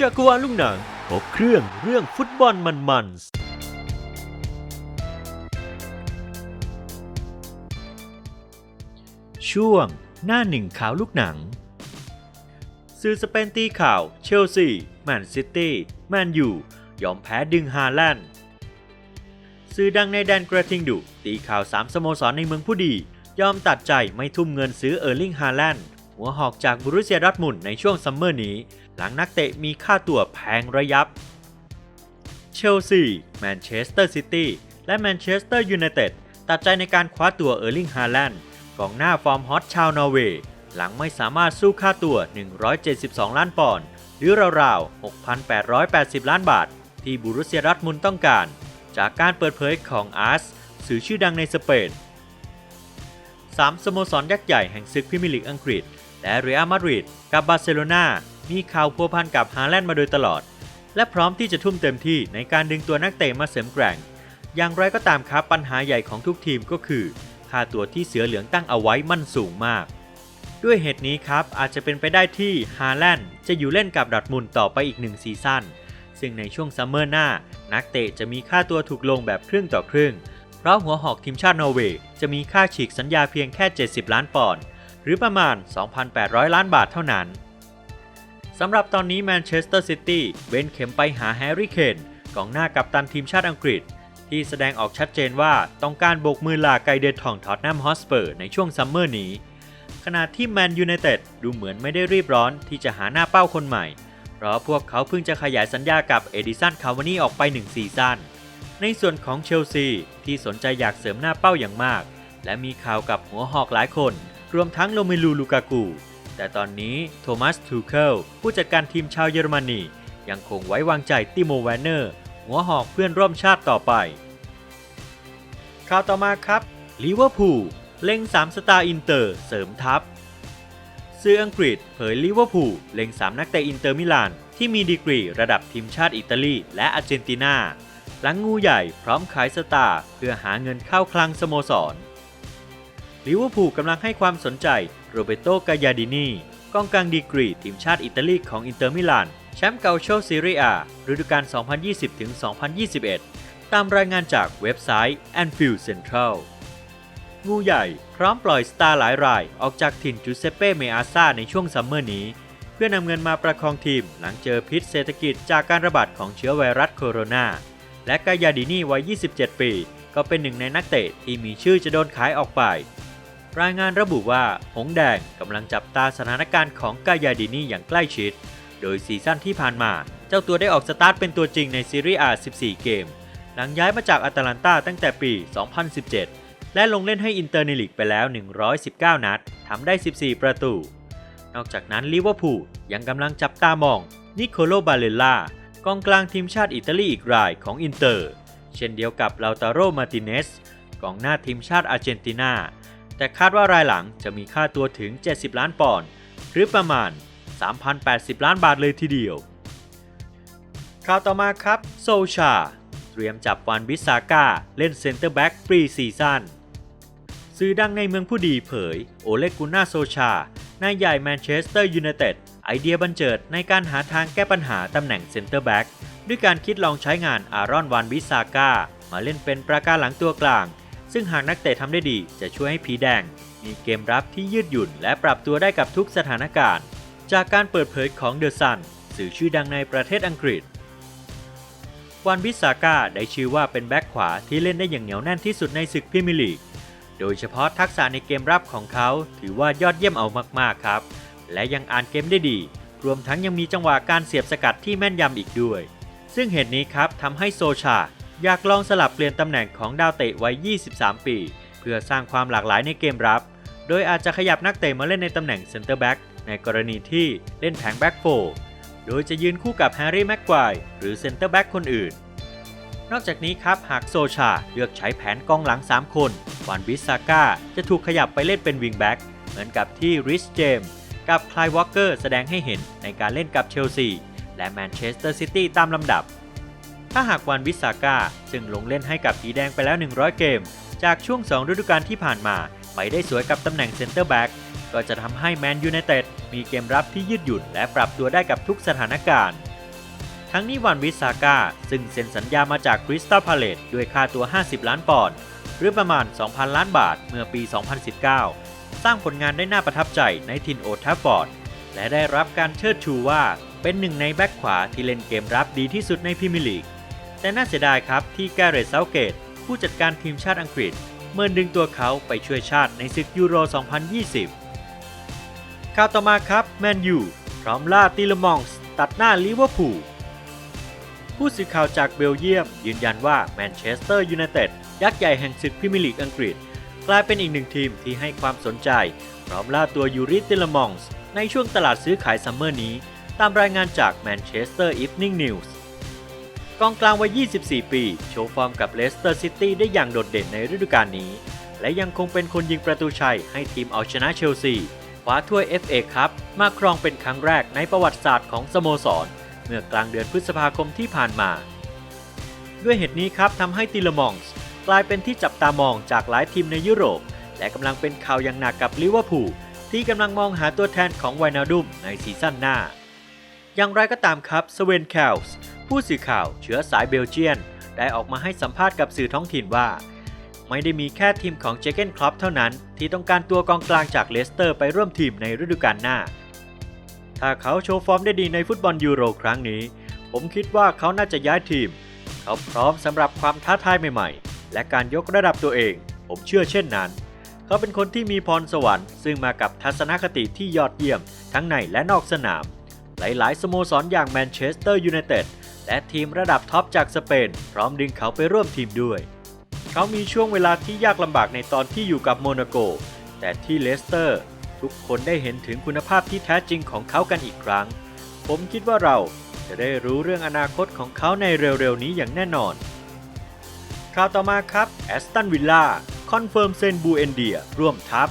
จักรวาลลูกหนังครบเครื่องเรื่องฟุตบอลมันๆช่วงหน้าหนึ่งข่าวลูกหนัง สื่อสเปนตีข่าวเชลซี แมนซิตี้ แมนยู ยอมแพ้ดึงฮาแลนด์สื่อดังในแดนกระทิงดุ ตีข่าว 3 สโมสรในเมืองผู้ดี ยอมตัดใจไม่ทุ่มเงินซื้อเออร์ลิงฮาแลนด์หัวหอกจากบรูเซียดอร์ทมุนในช่วงซัมเมอร์นี้ หลังนักเตะมีค่าตัวแพงระยับ เชลซี แมนเชสเตอร์ซิตี้ และแมนเชสเตอร์ยูไนเต็ดตัดใจในการคว้าตัวเออร์ลิงฮาแลนด์กองหน้าฟอร์มฮอตชาวนอร์เวย์หลังไม่สามารถสู้ค่าตัว172 ล้านปอนด์หรือราวๆ 6,880 ล้านบาท ที่บูรุสเซียร์ทมุนต้องการ จากการเปิดเผยของอาร์สสื่อชื่อดังในสเปนสามสโมสรยักษ์ใหญ่แห่งศึกพรีเมียร์ลีกอังกฤษ และเรอัลมาดริดกับบาร์เซโลนา มีข่าวพัวพันกับฮาแลนด์มาโดยตลอด และพร้อมที่จะทุ่มเต็มที่ในการดึงตัวนักเตะมาเสริมแกร่ง อย่างไรก็ตามครับปัญหาใหญ่ของทุกทีมก็คือ ค่าตัวที่เสือเหลืองตั้งเอาไว้มันสูงมาก ด้วยเหตุนี้ครับอาจจะเป็นไปได้ที่ฮาแลนด์จะอยู่เล่นกับดอร์ทมุนต่อไปอีกหนึ่งซีซั่นซึ่งในช่วงซัมเมอร์หน้า นักเตะจะมีค่าตัวถูกลงแบบครึ่งต่อครึ่ง เพราะหัวหอกทีมชาตินอร์เวย์จะมีค่าฉีกสัญญาเพียงแค่ 70 ล้านปอนด์หรือประมาณ 2,800 ล้านบาทเท่านั้น สำหรับตอนนี้แมนเชสเตอร์ซิตี้เว้นเข็มไปหาแฮร์รี่เคนกองหน้ากัปตันทีมชาติอังกฤษ ที่แสดงออกชัดเจนว่าต้องการโบกมือลาไกเดนทองทอตแนมฮอสเปอร์ในช่วงซัมเมอร์นี้ ขณะที่แมนยูไนเต็ดดูเหมือนไม่ได้รีบร้อนที่จะหาหน้าเป้าคนใหม่ เพราะพวกเขาเพิ่งจะขยายสัญญากับเอดิสันคาวานีออกไป1ซีซั่นในส่วนของเชลซีที่สนใจอยากเสริมหน้าเป้าอย่างมาก และมีข่าวกับหัวหอกหลายคน รวมทั้งโรเมลูลูกากู แต่ตอนนี้โทมัสทูเคิลผู้จัดการทีมชาวเยอรมนียังคงไว้วางใจติโมแวนเนอร์ หัวหอกเพื่อนร่วมชาติต่อไป ข่าวต่อมาครับลิเวอร์พูลเล็ง3สตาร์อินเตอร์เสริมทัพสื่ออังกฤษเผยลิเวอร์พูลเล็ง 3 นักเตะอินเตอร์มิลาน ที่มีดีกรีระดับทีมชาติอิตาลีและอาร์เจนตินา หลังงูใหญ่พร้อมขายสตาร์เพื่อหาเงินเข้าคลังสโมสรลิเวอร์พูลกำลังให้ความสนใจ โรเบโตกายาดินีกองกลางดีกรีทีมชาติอิตาลีของอินเตอร์มิลาน แชมป์เกาโชซีเรียฤดูกาล 2020-2021 ตามรายงานจากเว็บไซต์ Anfield Central งูใหญ่พร้อมปล่อยสตาร์หลายรายออกจากถิ่นจูเซเป้เมอาซาในช่วงซัมเมอร์นี้ เพื่อนำเงินมาประคองทีมหลังเจอพิษเศรษฐกิจจากการระบาดของเชื้อไวรัสโคโรนา และกายาดินีวัย 27 ปี ก็เป็นหนึ่งในนักเตะที่มีชื่อจะโดนขายออกไป รายงานระบุว่า หงแดงกำลังจับตาสถานการณ์ของกายาดินีอย่างใกล้ชิด โดยซีซั่นที่ผ่านมา เจ้าตัวได้ออกสตาร์ทเป็นตัวจริงในซีรีส์ A 14 เกม หลังย้ายมาจากอาตแลนตาตั้งแต่ปี 2017 และลงเล่นให้อินเตอร์ในลีกไปแล้ว 119 นัดทำได้ 14 ประตู นอกจากนั้นลิเวอร์พูลยังกำลังจับตามองนิโคโลบาเลล่ากองกลางทีมชาติอิตาลีอีกรายของอินเตอร์ เช่นเดียวกับลาตาโรมาติเนสกองหน้าทีมชาติอาร์เจนตินา แต่คาดว่ารายหลังจะมีค่าตัวถึง 70 ล้านปอนด์หรือประมาณ 3,080 ล้านบาทเลยทีเดียว ข่าวต่อมาครับโซชา เตรียมจับวันบิสาก้าเล่นเซ็นเตอร์แบ็กปรีซีซั่นสื่อดังในเมืองผู้ดีเผย โอเลกุน่าโซชานายใหญ่แมนเชสเตอร์ยูไนเต็ดไอเดียบันเจิดในการหาทางแก้ปัญหาตำแหน่งเซ็นเตอร์แบ็กด้วยการคิดลองใช้งานอารอนวันบิซาก้ามาเล่นเป็นประการหลังตัวกลาง ซึ่งหากนักเตะทำได้ดีจะช่วยให้ผีแดง มีเกมรับที่ยืดหยุ่นและปรับตัวได้กับทุกสถานการณ์ จากการเปิดเผยของเดอะซันสื่อชื่อดังในประเทศอังกฤษ วันบิซาก้าได้ชื่อว่าเป็นแบ็กขวาที่เล่นได้อย่างเหนียวแน่นที่สุดในศึกพรีเมียร์ลีก โดยเฉพาะทักษะในเกมรับของเขาถือว่ายอดเยี่ยมเอามากๆครับ และยังอ่านเกมได้ดี รวมทั้งยังมีจังหวะการเสียบสกัดที่แม่นยำอีกด้วย ซึ่งเหตุนี้ครับทำให้โซชา อยากลองสลับเปลี่ยนตำแหน่งของดาวเตะวัย 23 ปี เพื่อสร้างความหลากหลายในเกมรับ โดยอาจจะขยับนักเตะมาเล่นในตำแหน่งเซนเตอร์แบ็กในกรณีที่เล่นแผงแบ็กโฟโดยจะยืนคู่กับแฮร์รี่แม็กควายหรือเซนเตอร์แบ็กคนอื่น นอกจากนี้ครับหากโซชาเลือกใช้แผนกองหลัง 3 คน วันบิสซาก้าจะถูกขยับไปเล่นเป็นวิงแบ็กเหมือนกับที่ริชเจมกับคลายวอลเกอร์แสดงให้เห็นในการเล่นกับเชลซีและแมนเชสเตอร์ซิตี้ตามลำดับ ถ้าหากวันวิสาก้าซึ่งลงเล่นให้กับผีแดงไปแล้ว 100 เกม จากช่วง 2 ฤดูกาลที่ผ่านมาไปได้สวยกับตำแหน่งเซนเตอร์แบ็กก็จะทำให้แมนยูไนเต็ดมีเกมรับที่ยืดหยุ่นและปรับตัวได้กับทุกสถานการณ์ ทั้งนิวันวิสาก้าซึ่งเซ็นสัญญามาจากคริสตัลพาเลตด้วยค่าตัว 50 ล้านปอนด์หรือประมาณ 2,000 ล้านบาทเมื่อปี 2019 สร้างผลงานได้น่าประทับใจในทินโอทัฟฟอร์ดและได้รับการเชิดชูว่าเป็นหนึ่งในแบ็คขวาที่เล่นเกมรับดีที่สุดในพรีเมียร์ลีก แต่น่าเสียดายครับที่แกเรตเซาเกต ผู้จัดการทีมชาติอังกฤษ เมื่อดึงตัวเขาไปช่วยชาติในศึกยูโร 2020 ข่าวต่อมาครับแมนยูพร้อมล่าติลมองส์ตัดหน้าลิเวอร์พูลผู้สื่อข่าวจากเบลเยียม ยืนยันว่าแมนเชสเตอร์ยูไนเต็ดยักษ์ใหญ่แห่งศึกพรีเมียร์ลีกอังกฤษ กลายเป็นอีกหนึ่งทีมที่ให้ความสนใจ พร้อมล่าตัวยูริติลมองส์ในช่วงตลาดซื้อขายซัมเมอร์นี้ ตามรายงานจาก Manchester Evening News กองกลางวัย 24 ปี โชว์ฟอร์มกับเลสเตอร์ซิตี้ได้อย่างโดดเด่นในฤดูกาลนี้ และยังคงเป็นคนยิงประตูชัยให้ทีมเอาชนะเชลซีคว้าถ้วย FA คัพมาครองเป็นครั้งแรกในประวัติศาสตร์ของสโมสร เมื่อกลางเดือนพฤษภาคมที่ผ่านมา ด้วยเหตุนี้ครับทำให้ติลมองส์กลายเป็นที่จับตามองจากหลายทีมในยุโรป และกำลังเป็นข่าวอย่างหนักกับลิเวอร์พูลที่กำลังมองหาตัวแทนของไวนาดุมในซีซั่นหน้า อย่างไรก็ตามครับสเวนแคลส์ ผู้สื่อข่าวเชื้อสายเบลเจียน ได้ออกมาให้สัมภาษณ์กับสื่อท้องถิ่นว่า ไม่ได้มีแค่ทีมของเจเกนคลอปเท่านั้น ที่ต้องการตัวกองกลางจากเลสเตอร์ไปร่วมทีมในฤดูกาลหน้า ถ้าเขาโชว์ฟอร์มได้ดีในฟุตบอลยูโรครั้งนี้ ผมคิดว่าเขาน่าจะย้ายทีม เขาพร้อมสำหรับความท้าทายใหม่ๆ และการยกระดับตัวเอง ผมเชื่อเช่นนั้น เขาเป็นคนที่มีพรสวรรค์ซึ่งมากับทัศนคติที่ยอดเยี่ยม ทั้งในและนอกสนาม หลายๆ สโมสรอย่างแมนเชสเตอร์ยูไนเต็ด และทีมระดับท็อปจากสเปน พร้อมดึงเขาไปร่วมทีมด้วย เขามีช่วงเวลาที่ยากลำบากในตอนที่อยู่กับโมนาโก แต่ที่เลสเตอร์ ทุกคนได้เห็นถึงคุณภาพที่แท้จริงของเขากันอีกครั้ง ผมคิดว่าเราจะได้รู้เรื่องอนาคตของเขาในเร็วๆนี้อย่างแน่นอนข่าวต่อมาครับแอสตันวิลล่าคอนเฟิร์มเซนบูเอนเดียร่วมทัพ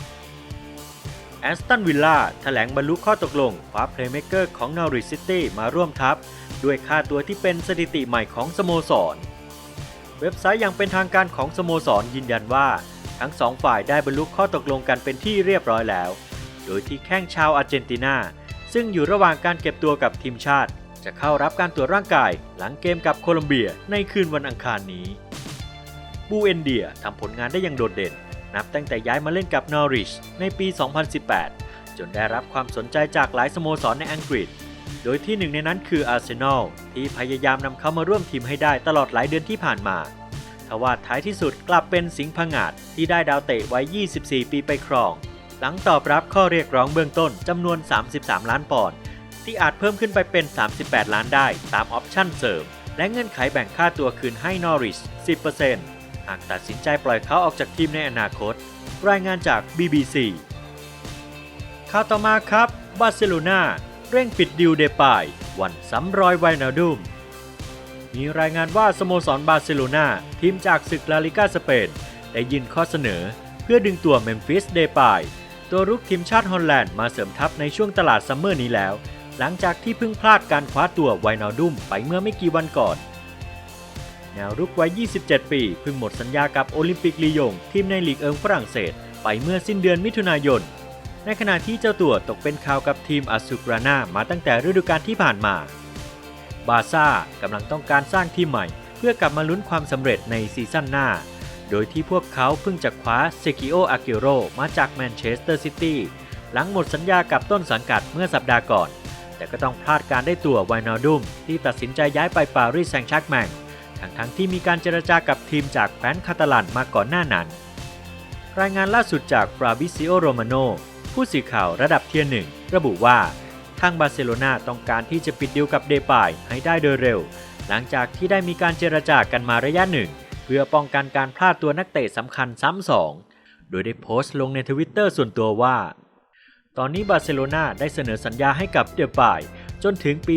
แอสตันวิลล่าแถลงบรรลุข้อตกลงคว้าเพลย์เม k เกอร์ของนอริ c ซิตี้มาร่วมทัพ ด้วยค่าตัวที่เป็นสถิติใหม่ของสโมสร เว็บไซต์อย่างเป็นทางการของสโมสรยืนยันว่า ทั้งสองฝ่ายได้บรรลุข้อตกลงกันเป็นที่เรียบร้อยแล้ว โดยที่แข้งชาวอาร์เจนตินา ซึ่งอยู่ระหว่างการเก็บตัวกับทีมชาติ จะเข้ารับการตรวจร่างกายหลังเกมกับโคลอมเบียในคืนวันอังคารนี้บูเอนเดียทำผลงานได้อย่างโดดเด่น นับตั้งแต่ย้ายมาเล่นกับนอริชในปี 2018 จนได้รับความสนใจจากหลายสโมสรในอังกฤษ โดยที่หนึ่งในนั้นคืออาร์เซนอลที่พยายามนำเขามาร่วมทีมให้ได้ตลอดหลายเดือนที่ผ่านมาทว่าท้ายที่สุดกลับเป็นสิงห์ผงาดที่ได้ดาวเตะไว้ 24 ปีไปครอง หลังตอบรับข้อเรียกร้องเบื้องต้นจำนวน 33 ล้านปอนด์ที่อาจเพิ่มขึ้นไปเป็น 38 ล้านได้ตามออปชั่นเสริม และเงื่อนไขแบ่งค่าตัวคืนให้นอริช 10%หากตัดสินใจปล่อยเขาออกจากทีมในอนาคต รายงานจาก BBC ข่าวต่อมาครับบาร์เซโลนา เร่งปิดดิวเดปายวันซ้ำรอยไวนาดุมมีรายงานว่าสโมสรบาร์เซโลนาทีมจากศึกลาลิกาสเปน ได้ยินข้อเสนอ เพื่อดึงตัวเมมฟิสเดปายตัวรุกทีมชาติฮอลแลนด์มาเสริมทัพในช่วงตลาดซัมเมอร์นี้แล้ว หลังจากที่เพิ่งพลาดการคว้าตัวไวนาดุมไปเมื่อไม่กี่วันก่อนแนวรุกวัย 27 ปีเพิ่งหมดสัญญากับโอลิมปิกลียงทีมในลีกเอิงฝรั่งเศส ไปเมื่อสิ้นเดือนมิถุนายน ในขณะที่เจ้าตัวตกเป็นข่าวกับทีมอาซูกรานามาตั้งแต่ฤดูกาลที่ผ่านมา บาซ่ากำลังต้องการสร้างทีมใหม่ เพื่อกลับมาลุ้นความสำเร็จในซีซั่นหน้า โดยที่พวกเขาเพิ่งจะคว้าเซกิโอ อากิโรมาจากแมนเชสเตอร์ซิตี้หลังหมดสัญญากับต้นสังกัดเมื่อสัปดาห์ก่อน แต่ก็ต้องพลาดการได้ตัวไวนาดุมที่ตัดสินใจย้ายไปปารีสแซงต์แชร์กแมงทั้งทั้งที่มีการเจรจากับทีมจากแคว้นคาตาลันมาก่อนหน้านั้น รายงานล่าสุดจากฟราบิซิโอโรมาโน ผู้สื่อข่าวระดับเทียร์หนึ่งระบุว่า ทางบาร์เซโลนาต้องการที่จะปิดดิวกับเดปายให้ได้โดยเร็ว หลังจากที่ได้มีการเจรจากันมาระยะหนึ่ง เพื่อป้องกันการพลาดตัวนักเตะสำคัญซ้ำสอง โดยได้โพสต์ลงในทวิตเตอร์ส่วนตัวว่า ตอนนี้บาร์เซโลนาได้เสนอสัญญาให้กับเดปายจนถึงปี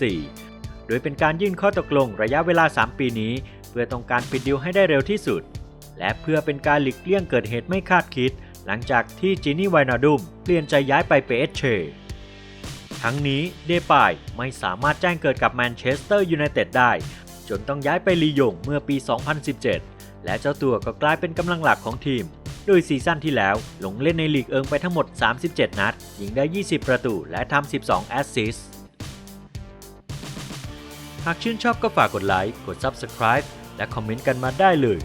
2024 โดยเป็นการยื่นข้อตกลงระยะเวลา 3 ปีนี้ เพื่อต้องการปิดดิวให้ได้เร็วที่สุด และเพื่อเป็นการหลีกเลี่ยงเกิดเหตุไม่คาดคิด หลังจากที่จินี่ไวนาดุมเปลี่ยนใจย้ายไปเปเอชเชทั้งนี้เดปายไม่สามารถแจ้งเกิดกับแมนเชสเตอร์ยูไนเต็ดได้ จนต้องย้ายไปลียงเมื่อปี 2017 และเจ้าตัวก็กลายเป็นกำลังหลักของทีม โดยซีซั่นที่แล้วลงเล่นในลีกเอิงไปทั้งหมด 37 นัด ยิงได้ 20 ประตูและทำ 12 แอสซิสต์หากชื่นชอบก็ฝากกดไลค์ กด Subscribe และคอมเมนต์กันมาได้เลย